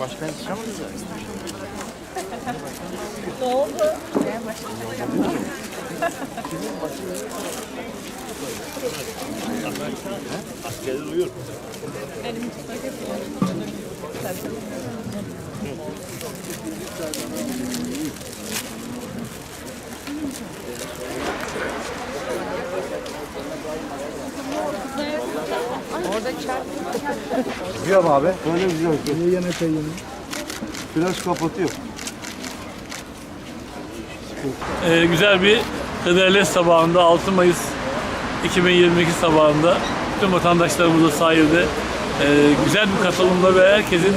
Başka yetişemez ya. Biliyorum abi. Böyle güzel. Niye yemek yiyorsun? Flaş kapatıyor. Ee, güzel bir Hıdrellez sabahında 6 Mayıs 2022 sabahında bütün vatandaşlarımızla sahilde e, güzel bir katılımla ve herkesin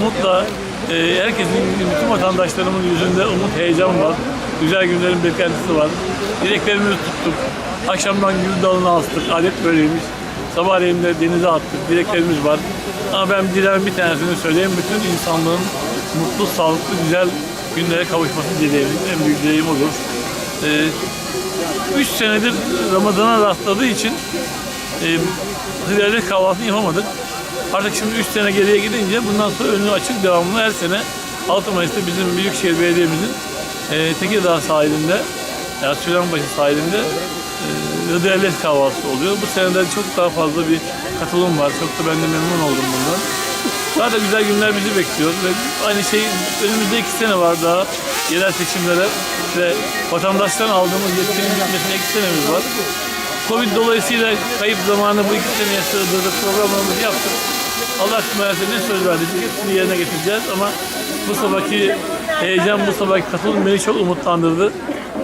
umutla e, herkesin bütün vatandaşlarımın yüzünde umut heyecan var. Güzel günlerin beklentisi var. Dileklerimizi tuttuk. Akşamdan gül dalına astık. Adet böyleymiş. Sabahleyin de denize attık. Dileklerimiz var. Ama ben dilerim bir tanesini söyleyeyim. Bütün insanlığın mutlu, sağlıklı, güzel günlere kavuşması dileğim. En büyük dileğim odur. Ee, üç senedir Ramazan'a rastladığı için e, hıdrellez kahvaltını yapamadık. Artık şimdi 3 sene geriye gidince bundan sonra önü açık devamlı her sene 6 Mayıs'ta bizim Büyükşehir Belediye'mizin e, Tekirdağ sahilinde yani Süleymanbaşı sahilinde e, hıdrellez kahvaltısı oluyor. Bu senede çok daha fazla bir katılım var. Çok da ben de memnun oldum bundan. Daha da güzel günler bizi bekliyor ve aynı şey önümüzde iki sene var daha yerel seçimlere ve vatandaştan aldığımız yetkinin bitmesine iki senemiz var. Covid dolayısıyla kayıp zamanı bu iki seneye sığdırdık, programlarımızı yaptık. Allah kısmet ne söz verdik, hepsini yerine getireceğiz ama bu sabahki heyecan, bu sabahki katılım beni çok umutlandırdı.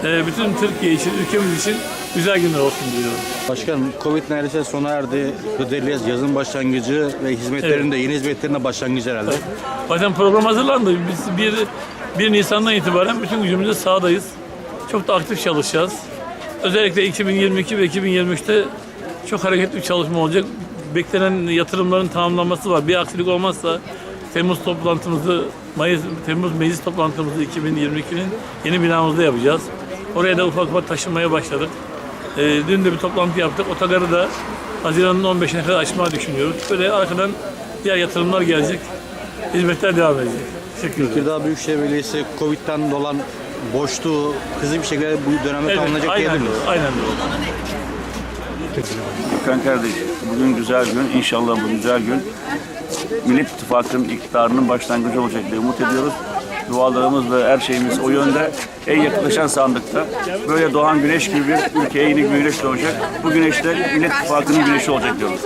Ee, bütün Türkiye için, ülkemiz için güzel günler olsun diliyorum. Başkanım Covid neredeyse sona erdi. Hıdrellez yazın başlangıcı ve hizmetlerinde yeni hizmetlerine başlangıcı herhalde. Zaten program hazırlandı. Biz 1, 1 Nisan'dan itibaren bütün gücümüzle sahadayız. Çok da aktif çalışacağız. Özellikle 2022 ve 2023'te çok hareketli bir çalışma olacak. Beklenen yatırımların tamamlanması var. Bir aksilik olmazsa Temmuz toplantımızı, Mayıs, Temmuz meclis toplantımızı 2022'nin yeni binamızda yapacağız. Oraya da ufak ufak taşınmaya başladık. Ee, dün de bir toplantı yaptık. Otogarı da Haziran'ın 15'ine kadar açmayı düşünüyoruz. Böyle arkadan diğer yatırımlar gelecek. Hizmetler devam edecek. Teşekkür ederim. Tekirdağ Büyükşehir Belediyesi Covid'den dolan boşluğu hızlı bir şekilde bu dönemde Evet, tamamlanacak aynen diyebilir doğru. miyiz? Aynen doğru. Kan kardeş, bugün güzel gün. İnşallah bu güzel gün Millet İttifakı'nın iktidarının başlangıcı olacak diye umut ediyoruz. Dualarımız ve her şeyimiz o yönde. En yaklaşan sandıkta böyle doğan güneş gibi bir ülkeye yeni bir güneş doğacak. Bu güneş de Millet İttifakı'nın güneşi olacak diyoruz.